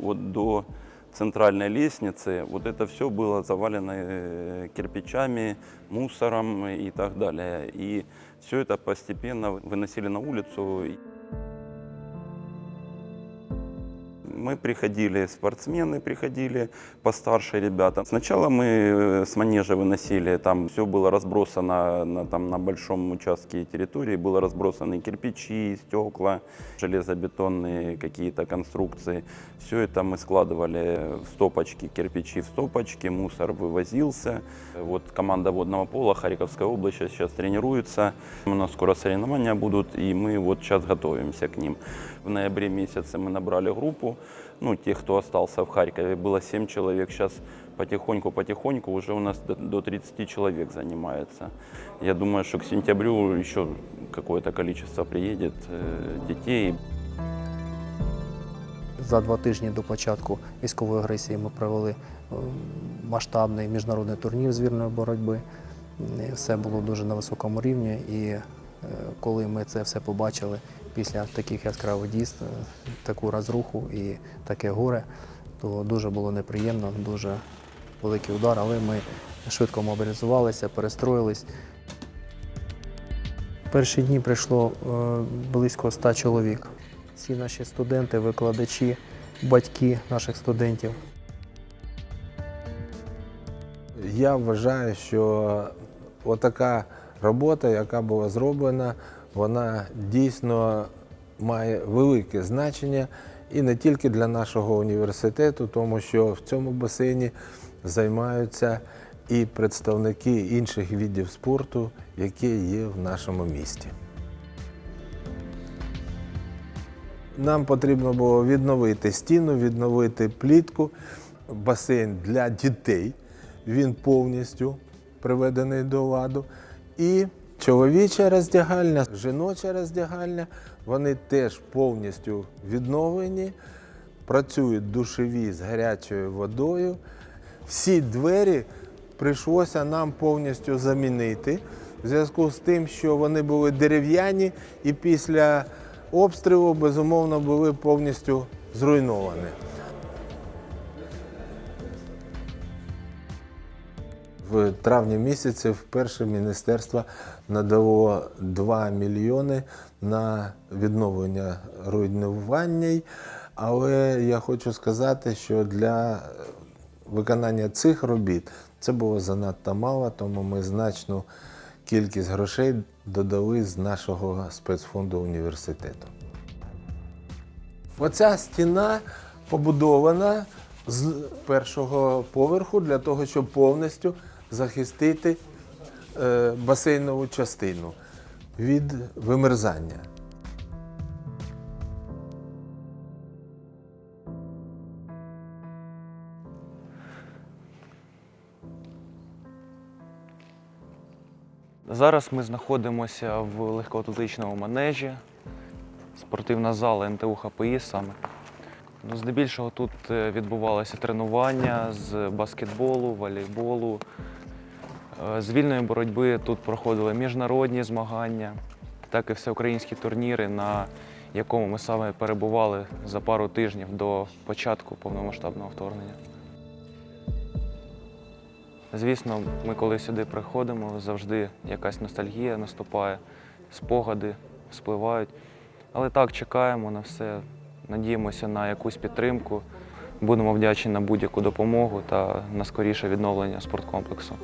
вот до центральной лестницы, вот это все было завалено э, кирпичами, мусором и так далее. И все это постепенно выносили на улицу. Мы приходили, спортсмены приходили, постарше ребята. Сначала мы э, с манежа выносили, там все было разбросано на, там, на большом участке территории, было разбросаны кирпичи, стекла, железобетонные какие-то конструкции. Все это мы складывали в стопочки, кирпичи в стопочки, мусор вывозился. Вот команда водного пола Харьковской области сейчас тренируется. У нас скоро соревнования будут, и мы вот сейчас готовимся к ним. В ноябре месяце мы набрали группу, ну, тех, кто остался в Харькове, было 7 человек, сейчас потихоньку-потихоньку уже у нас до, до 30 человек занимается. Я думаю, что к сентябрю еще какое-то количество приедет э, детей. За два тижні до початку військової агресії ми провели е, масштабний міжнародний турнір з вірної боротьби. Е, Все було дуже на високому рівні. І е, коли ми це все побачили після таких яскравих дійств, е, таку розруху і таке горе, то дуже було неприємно, дуже великий удар, але ми швидко мобілізувалися, перестроїлись. Перші дні прийшло е, близько ста чоловік. Всі наші студенти, викладачі, батьки наших студентів. Я вважаю, що отака робота, яка була зроблена, вона дійсно має велике значення і не тільки для нашого університету, тому що в цьому басейні займаються і представники інших видів спорту, які є в нашому місті. Нам потрібно було відновити стіну, відновити плітку, басейн для дітей. Він повністю приведений до ладу. І чоловіча роздягальня, жіноча роздягальня, вони теж повністю відновлені, працюють душові з гарячою водою. Всі двері прийшлося нам повністю замінити в зв'язку з тим, що вони були дерев'яні і після обстрілу, безумовно, були повністю зруйновані. В травні місяці вперше міністерство надало 2 мільйони на відновлення руйнувань. Але я хочу сказати, що для виконання цих робіт це було занадто мало, тому ми значну кількість грошей додали з нашого спецфонду університету. Оця стіна побудована з першого поверху для того, щоб повністю захистити е, басейнову частину від вимерзання. Зараз ми знаходимося в легкоатлетичному манежі, спортивна зала НТУ ХПІ саме. Ну, здебільшого тут е, відбувалося тренування з баскетболу, волейболу. Е, З вільної боротьби тут проходили міжнародні змагання, так і всеукраїнські турніри, на якому ми саме перебували за пару тижнів до початку повномасштабного вторгнення. Звісно, ми коли сюди приходимо, завжди якась ностальгія наступає, спогади спливають. Але так, чекаємо на все, надіємося на якусь підтримку. Будемо вдячні на будь-яку допомогу та на скоріше відновлення спорткомплексу.